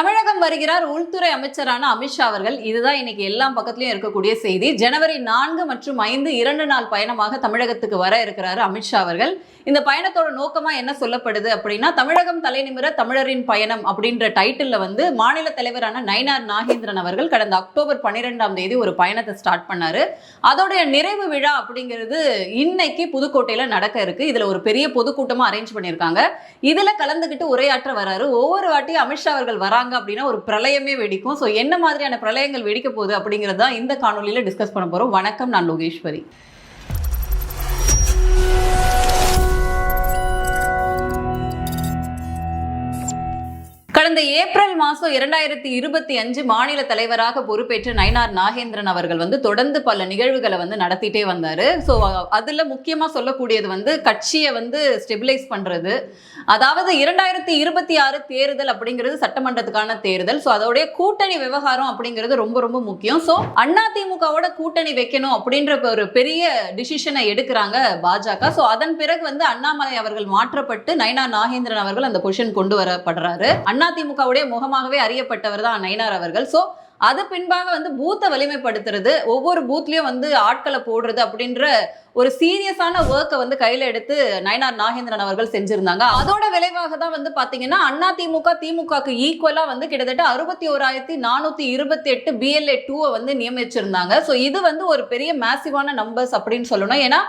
தமிழக தமிழகம் வருகிறார் உள்துறை அமைச்சரான அமித்ஷா அவர்கள். இதுதான் இன்னைக்கு எல்லா பக்கத்திலையும் இருக்கக்கூடிய செய்தி. ஜனவரி நான்கு மற்றும் ஐந்து இரண்டு நாள் பயணமாக தமிழகத்துக்கு வர இருக்கிறாரு அமித்ஷா அவர்கள். இந்த பயணத்தோட நோக்கமா என்ன சொல்லப்படுது அப்படின்னா தமிழகம் தலைநிமிர தமிழரின் பயணம் அப்படின்ற டைட்டில் வந்து மாநில தலைவரான நயினார் நாகேந்திரன் அவர்கள் கடந்த அக்டோபர் பன்னிரெண்டாம் தேதி ஒரு பயணத்தை ஸ்டார்ட் பண்ணாரு. அதோடைய நிறைவு விழா அப்படிங்கிறது இன்னைக்கு புதுக்கோட்டையில நடக்க இருக்கு. இதுல ஒரு பெரிய பொதுக்கூட்டமா அரேஞ்ச் பண்ணியிருக்காங்க. இதுல கலந்துகிட்டு உரையாற்ற வராரு. ஒவ்வொரு வாட்டி அமித்ஷா அவர்கள் வராங்க அப்படின்னா ஒரு பிரளயமே வெடிக்கும். ஸோ என்ன மாதிரியான பிரளயங்கள் வெடிக்க போகுது அப்படிங்கிறது தான் இந்த காணொலியில் டிஸ்கஸ் பண்ண போறோம். வணக்கம் நான் லோகேஸ்வரி. கடந்த ஏப்ரல் மாதம் இரண்டாயிரத்தி இருபத்தி அஞ்சு மாநில தலைவராக பொறுப்பேற்ற நயினார் நாகேந்திரன் அவர்கள் வந்து தொடர்ந்து பல நிகழ்வுகளை வந்து நடத்திட்டே வந்தார். ஸோ அதில் முக்கியமாக சொல்லக்கூடியது வந்து கட்சியை வந்து ஸ்டெபிலைஸ் பண்ணுறது அதாவது இரண்டாயிரத்தி இருபத்தி ஆறு தேர்தல் அப்படிங்கிறது சட்டமன்றத்துக்கான தேர்தல். ஸோ அதோடைய கூட்டணி விவகாரம் அப்படிங்கிறது ரொம்ப ரொம்ப முக்கியம். ஸோ அதிமுகவோட கூட்டணி வைக்கணும் அப்படின்ற ஒரு பெரிய டிசிஷனை எடுக்கிறாங்க பாஜக. ஸோ அதன் பிறகு வந்து அண்ணாமலை அவர்கள் மாற்றப்பட்டு நயினார் நாகேந்திரன் அவர்கள் அந்த பொசிஷன் கொண்டு வரப்படுறாரு. அதிமுகவுடைய முகமாகவே அறியப்பட்டவர் தான் நயினார் அவர்கள். ஸோ அது பின்பாக வந்து பூத்தை வலிமைப்படுத்துறது ஒவ்வொரு பூத்லயும் வந்து ஆட்களை போடுறது அப்படின்ற ஒரு சீரியஸான ஒர்க்கை வந்து கையில எடுத்து நயனார் நாகேந்திரன் அவர்கள் செஞ்சிருந்தாங்க. அதோட விளைவாக தான் வந்து பாத்தீங்கன்னா அண்ணா திமுக திமுகக்கு ஈக்குவலா வந்து கிட்டத்தட்ட அறுபத்தி ஓராயிரத்தி நானூத்தி இருபத்தி எட்டு பிஎல்ஏ டூவை வந்து நியமிச்சிருந்தாங்க. ஸோ இது வந்து ஒரு பெரிய மேசிவான நம்பர்ஸ் அப்படின்னு சொல்லணும். ஏன்னா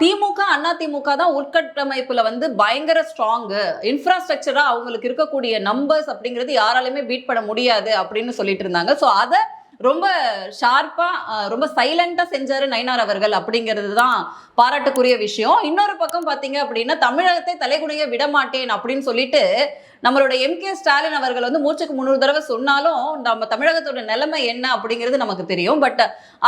திமுக அண்ணா திமுக தான் உட்கட்டமைப்புல வந்து பயங்கர ஸ்ட்ராங்கு இன்ஃப்ராஸ்ட்ரக்சரா அவங்களுக்கு இருக்கக்கூடிய நம்பர்ஸ் அப்படிங்கிறது யாராலையுமே பீட் பண்ண முடியாது அப்படின்னு சொல்லிட்டு இருந்தாங்க. ஸோ அதை ரொம்ப ஷார்ப்பா ரொம்ப சைலண்டா செஞ்சாரு நயனார் அவர்கள் அப்படிங்கிறது தான் பாராட்டுக்குரிய விஷயம். இன்னொரு பக்கம் பாத்தீங்க அப்படின்னா தமிழகத்தை தலைகுனிய விட மாட்டேன் அப்படின்னு சொல்லிட்டு நம்மளோட எம் கே ஸ்டாலின் அவர்கள் வந்து மூச்சுக்கு முந்நூறு தடவை சொன்னாலும் நம்ம தமிழகத்தோட நிலைமை என்ன அப்படிங்கிறது நமக்கு தெரியும். பட்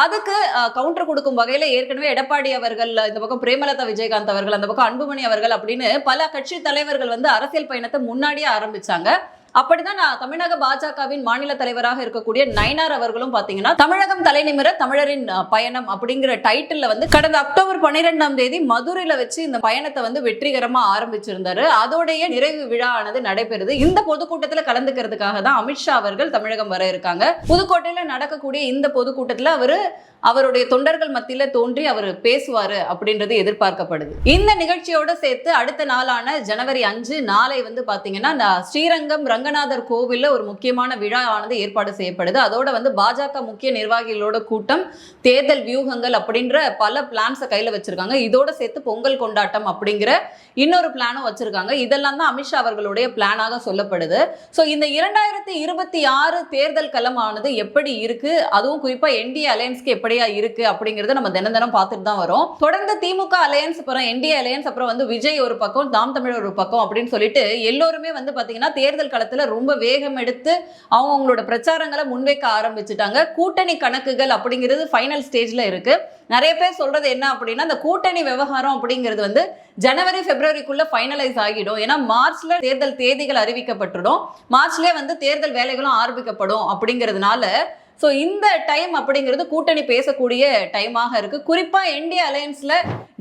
அதுக்கு கவுண்டர் கொடுக்கும் வகையில ஏற்கனவே எடப்பாடி அவர்கள் இந்த பக்கம் பிரேமலதா விஜயகாந்த் அவர்கள் அந்த பக்கம் அன்புமணி அவர்கள் அப்படின்னு பல கட்சி தலைவர்கள் வந்து அரசியல் பயணத்தை முன்னாடியே ஆரம்பிச்சாங்க. அப்படிதான் நான் தமிழக பாஜகவின் மாநில தலைவராக இருக்கக்கூடிய நயனார் அவர்களும் பாத்தீங்கன்னா தமிழகம் தலைநிமிர தமிழரின் பயணம் அப்படிங்கிற டைட்டில் வந்து கடந்த அக்டோபர் பன்னிரெண்டாம் தேதி மதுரையில வச்சு இந்த பயணத்தை வந்து வெற்றிகரமா ஆரம்பிச்சிருந்தாரு. அதோடைய நிறைவு விழா ஆனது நடைபெறுது. இந்த பொதுக்கூட்டத்துல கலந்துக்கிறதுக்காக தான் அமித்ஷா அவர்கள் தமிழகம் வர இருக்காங்க. புதுக்கோட்டையில நடக்கக்கூடிய இந்த பொதுக்கூட்டத்துல அவரு அவருடைய தொண்டர்கள் மத்தியில தோன்றி அவர் பேசுவாரு அப்படின்றது எதிர்பார்க்கப்படுது. இந்த நிகழ்ச்சியோட சேர்த்து அடுத்த நாளான ஜனவரி அஞ்சு நாளை வந்து பாத்தீங்கன்னா ஸ்ரீரங்கம் ரங்கநாதர் கோவில்ல ஒரு முக்கியமான விழா ஆனது ஏற்பாடு செய்யப்படுது. அதோட வந்து பாஜக முக்கிய நிர்வாகிகளோட கூட்டம் தேர்தல் வியூகங்கள் அப்படின்ற பல பிளான்ஸை கையில வச்சிருக்காங்க. இதோட சேர்த்து பொங்கல் கொண்டாட்டம் அப்படிங்கிற இன்னொரு பிளானும் வச்சிருக்காங்க. இதெல்லாம் தான் அமித்ஷா அவர்களுடைய பிளானாக சொல்லப்படுது. ஸோ இந்த இரண்டாயிரத்தி இருபத்தி ஆறு தேர்தல் களமானது எப்படி இருக்கு? அதுவும் குறிப்பா என்டிஏ அலையன்ஸ்க்கு எப்படியா இருக்கு அப்படிங்கறத நம்ம தினம் தினம் பார்த்துட்டு தான் வரோம். தொடர்ந்து திமுக அலையன்ஸ் அப்புறம் என்டிஏ அலையன்ஸ் அப்புறம் வந்து விஜய் ஒரு பக்கம் தாம் தமிழ் ஒரு பக்கம் அப்படின்னு சொல்லிட்டு எல்லோருமே வந்து பாத்தீங்கன்னா தேர்தல் களத்துல ரொம்ப வேகம் எடுத்து அவங்க அவங்களோட பிரச்சாரங்களை முன்வைக்க ஆரம்பிச்சுட்டாங்க. கூட்டணி கணக்குகள் அப்படிங்கிறது ஃபைனல் ஸ்டேஜ்ல இருக்கு. நிறைய பேர் சொல்றது என்ன அப்படின்னா அந்த கூட்டணி விவகாரம் அப்படிங்கிறது வந்து ஜனவரி பிப்ரவரிக்குள்ள ஃபைனலைஸ் ஆகிடும். ஏன்னா மார்ச்ல தேர்தல் தேதிகள் அறிவிக்கப்பட்டுடும். மார்ச்லயே வந்து தேர்தல் வேலைகளும் ஆரம்பிக்கப்படும் அப்படிங்கிறதுனால ஸோ இந்த டைம் அப்படிங்கிறது கூட்டணி பேசக்கூடிய டைமாக இருக்கு. குறிப்பாக என்டிஏ அலையன்ஸில்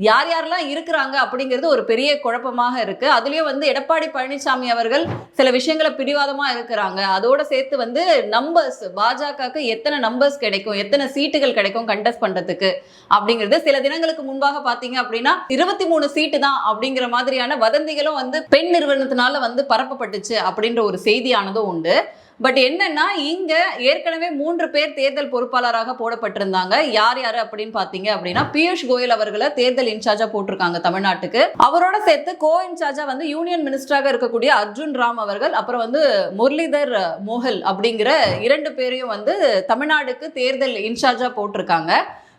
யார் யாரெல்லாம் இருக்கிறாங்க அப்படிங்கிறது ஒரு பெரிய குழப்பமாக இருக்கு. அதுலேயும் வந்து எடப்பாடி பழனிசாமி அவர்கள் சில விஷயங்களை பிடிவாதமாக இருக்கிறாங்க. அதோட சேர்த்து வந்து நம்பர்ஸ் பாஜகவுக்கு எத்தனை நம்பர்ஸ் கிடைக்கும் எத்தனை சீட்டுகள் கிடைக்கும் கண்டெஸ்ட் பண்ணுறதுக்கு அப்படிங்கிறது சில தினங்களுக்கு முன்பாக பார்த்தீங்க அப்படின்னா இருபத்தி மூணு சீட்டு தான் அப்படிங்கிற மாதிரியான வதந்திகளும் வந்து பெண் நிறுவனத்தினால வந்து பரப்பப்பட்டுச்சு அப்படின்ற ஒரு செய்தியானதும் உண்டு. பட் என்னன்னா இங்க ஏற்கனவே மூன்று பேர் தேர்தல் பொறுப்பாளராக போடப்பட்டிருந்தாங்க. யார் யாரு அப்படின்னு பாத்தீங்க அப்படின்னா பியூஷ் கோயல் அவர்களை தேர்தல் இன்சார்ஜா போட்டிருக்காங்க தமிழ்நாட்டுக்கு. அவரோட சேர்த்து கோ இன்சார்ஜா வந்து யூனியன் மினிஸ்டராக இருக்கக்கூடிய அர்ஜுன் ராம் அவர்கள் அப்புறம் வந்து முரளிதர் மோகல் அப்படிங்கிற இரண்டு பேரையும் வந்து தமிழ்நாடுக்கு தேர்தல் இன்சார்ஜா போட்டிருக்காங்க.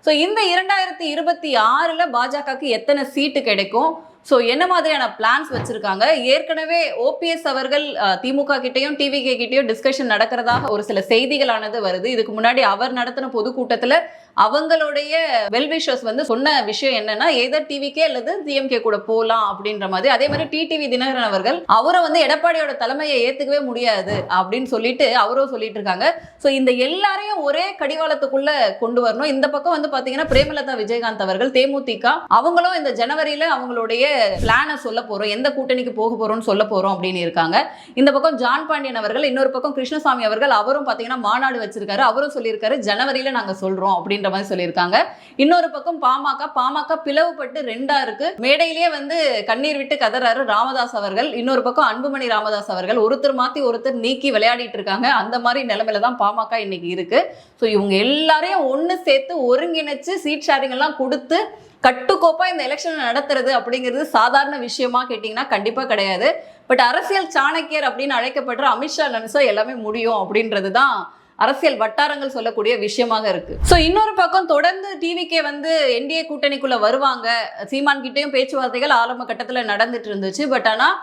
ஸோ இந்த இரண்டாயிரத்தி இருபத்தி ஆறில் பாஜகவுக்கு எத்தனை சீட்டு கிடைக்கும்? ஸோ என்ன மாதிரியான பிளான்ஸ் வச்சிருக்காங்க? ஏற்கனவே ஓபிஎஸ் அவர்கள் திமுக கிட்டேயும் டிவிகே கிட்டேயும் டிஸ்கஷன் நடக்கிறதாக ஒரு சில செய்திகளானது வருது. இதுக்கு முன்னாடி அவர் நடத்தின பொதுக்கூட்டத்தில் அவங்களுடைய வெல்விஷர்ஸ் வந்து சொன்ன விஷயம் என்னன்னா ஏதர் டிவிக்கே அல்லது டிஎம்கே கூட போகலாம் அப்படின்ற மாதிரி. அதே மாதிரி டிடிவி தினகரன் அவர்கள் அவரை வந்து எடப்பாடியோட தலைமையை ஏத்துக்கவே முடியாது அப்படின்னு சொல்லிட்டு அவரும் சொல்லிட்டு இருக்காங்க ஸோ இந்த எல்லாரையும் ஒரே கடிவாளத்துக்குள்ள கொண்டு வரணும். இந்த பக்கம் வந்து பாத்தீங்கன்னா பிரேமலதா விஜயகாந்த் அவர்கள் தேமுதிக அவங்களும் இந்த ஜனவரியில அவங்களுடைய பிளானை சொல்ல போகிறோம் எந்த கூட்டணிக்கு போக போகிறோம்னு சொல்ல போறோம் அப்படின்னு இருக்காங்க. இந்த பக்கம் ஜான் பாண்டியன் அவர்கள் இன்னொரு பக்கம் கிருஷ்ணசாமி அவர்கள் அவரும் பார்த்தீங்கன்னா மாநாடு வச்சிருக்காரு. அவரும் சொல்லியிருக்காரு ஜனவரியில நாங்கள் சொல்கிறோம் அப்படின்ற மாதிரி சொல்லியிருக்காங்க. இன்னொரு பக்கம் பாமக பாமக பிளவுபட்டு ரெண்டா இருக்கு. மேடையிலேயே வந்து கண்ணீர் விட்டு கதறாரு ராமதாஸ் அவர்கள். இன்னொரு பக்கம் அன்புமணி ராமதாஸ் அவர்கள். ஒருத்தர் மாத்தி ஒருத்தர் நீக்கி விளையாடிட்டு இருக்காங்க. அந்த மாதிரி நிலைமையில தான் பாமக இன்னைக்கு இருக்கு. ஸோ இவங்க எல்லாரையும் ஒன்று சேர்த்து ஒருங்கிணைச்சு சீட் ஷேரிங் எல்லாம் கொடுத்து கட்டுக்கோப்பா இந்த எலெக்ஷன் நடத்துறது அப்படிங்கிறது சாதாரண விஷயமா கேட்டிங்கன்னா கண்டிப்பாக கிடையாது. பட் அரசியல் சாணக்கியர் அப்படின்னு அழைக்கப்படுற அமித்ஷா நினைச்சா எல்லாமே முடியும் அப்படின்றது தான் அரசியல் வட்டாரங்கள் சொல்லக்கூடிய விஷயமாக இருக்கு. ஸோ இன்னொரு பக்கம் தொடர்ந்து டிவிக்கே வந்து என்டிஏ கூட்டணிக்குள்ள வருவாங்க. சீமான் கிட்டேயும் பேச்சுவார்த்தைகள் ஆரம்ப கட்டத்தில் நடந்துட்டு இருந்துச்சு. பட் ஆனால்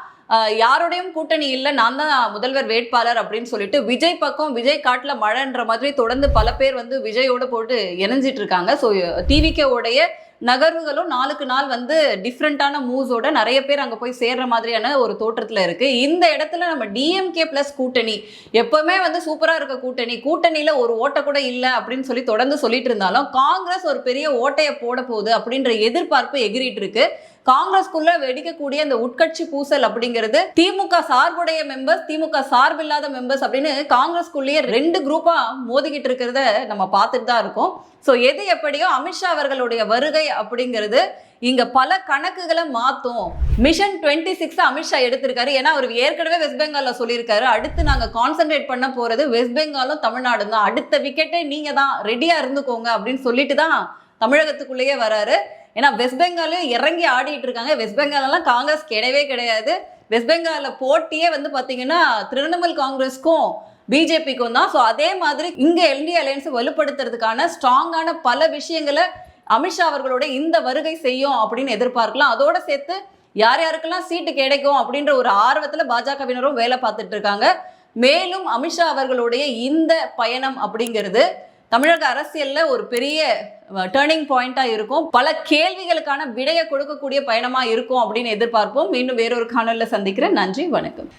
யாரோடையும் கூட்டணி இல்லை. நான் தான் முதல்வர் வேட்பாளர் அப்படின்னு சொல்லிட்டு விஜய் பக்கம் விஜய் காட்டில் மழைன்ற மாதிரி தொடர்ந்து பல பேர் வந்து விஜயோட போட்டு இணைஞ்சிட்டு இருக்காங்க. ஸோ டிவிகேவுடைய உடைய நகர்வுகளும் நாளுக்கு நாள் வந்து டிஃப்ரெண்ட்டான மூவ்ஸோட நிறைய பேர் அங்கே போய் சேர்ற மாதிரியான ஒரு தோற்றத்தில் இருக்கு. இந்த இடத்துல நம்ம டிஎம்கே ப்ளஸ் கூட்டணி எப்பவுமே வந்து சூப்பராக இருக்க கூட்டணி கூட்டணியில் ஒரு ஓட்டை கூட இல்லை அப்படின்னு சொல்லி தொடர்ந்து சொல்லிட்டு இருந்தாலும் காங்கிரஸ் ஒரு பெரிய ஓட்டையை போட போகுது அப்படின்ற எதிர்பார்ப்பு எகிரிட்டு இருக்கு. காங்கிரஸ்குள்ள வெடிக்கக்கூடிய இந்த உட்கட்சி பூசல் அப்படிங்கிறது திமுக சார்புடைய மெம்பர்ஸ் திமுக சார்பில்லாத மெம்பர்ஸ் அப்படின்னு காங்கிரஸ்குள்ளேயே ரெண்டு குரூப்பா மோதிக்கிட்டு இருக்கிறத நம்ம பார்த்துட்டு தான் இருக்கோம். ஸோ எது எப்படியோ அமித்ஷா அவர்களுடைய வருகை அப்படிங்கிறது இங்க பல கணக்குகளை மாத்தும். மிஷன் டுவெண்ட்டி சிக்ஸ் அமித்ஷா எடுத்திருக்காரு. ஏன்னா அவர் ஏற்கனவே வெஸ்ட் பெங்கால்ல சொல்லியிருக்காரு. அடுத்து நாங்க கான்சென்ட்ரேட் பண்ண போறது வெஸ்ட் பெங்காலும் தமிழ்நாடும் தான். அடுத்த விக்கெட்டே நீங்க தான் ரெடியா இருந்துக்கோங்க அப்படின்னு சொல்லிட்டு தான் தமிழகத்துக்குள்ளேயே வராரு. ஏன்னா வெஸ்ட் பெங்காலும் இறங்கி ஆடிட்டு இருக்காங்க. வெஸ்ட் பெங்காலெல்லாம் காங்கிரஸ் கிடையவே கிடையாது. வெஸ்ட் பெங்காலில் போட்டியே வந்து பார்த்தீங்கன்னா திரிணாமுல் காங்கிரஸ்க்கும் பிஜேபிக்கும் தான். ஸோ அதே மாதிரி இங்கே எல்டி அலையன்ஸை வலுப்படுத்துறதுக்கான ஸ்ட்ராங்கான பல விஷயங்களை அமித்ஷா அவர்களோட இந்த வருகை செய்யும் அப்படின்னு எதிர்பார்க்கலாம். அதோட சேர்த்து யார் யாருக்கெல்லாம் சீட்டு கிடைக்கும் அப்படின்ற ஒரு ஆர்வத்தில் பாஜகவினரும் வேலை பார்த்துட்டு இருக்காங்க. மேலும் அமித்ஷா அவர்களுடைய இந்த பயணம் அப்படிங்கிறது தமிழக அரசியல்ல ஒரு பெரிய டேர்னிங் பாயிண்ட்டாக இருக்கும். பல கேள்விகளுக்கான விடையை கொடுக்கக்கூடிய பயணமாக இருக்கும் அப்படின்னு எதிர்பார்ப்போம். மீண்டும் வேறொரு காணொலியில் சந்திக்கிறேன். நன்றி வணக்கம்.